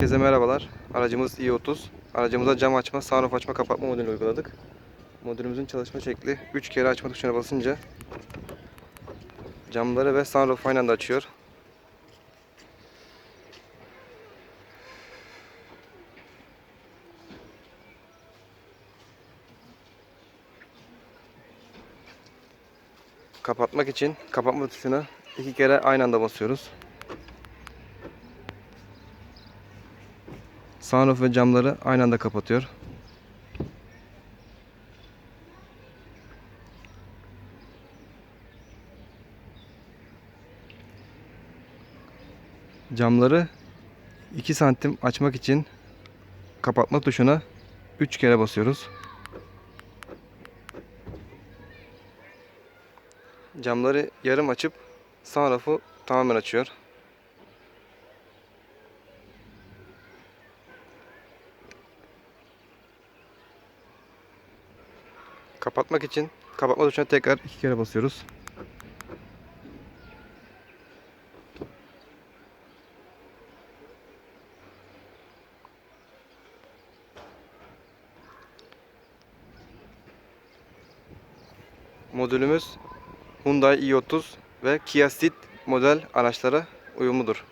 Herkese merhabalar. Aracımız i30. Aracımıza cam açma, sunroof açma, kapatma modülü uyguladık. Modülümüzün çalışma şekli 3 kere açma tuşuna basınca camları ve sunroof aynı anda açıyor. Kapatmak için kapatma tuşuna iki kere aynı anda basıyoruz. Sunroof ve camları aynı anda kapatıyor. Camları 2 santim açmak için kapatma tuşuna 3 kere basıyoruz. Camları yarım açıp sunroof'u tamamen açıyor. Kapatmak için kapatma tuşuna tekrar iki kere basıyoruz. Modülümüz Hyundai i30 ve Kia Ceed model araçlara uyumludur.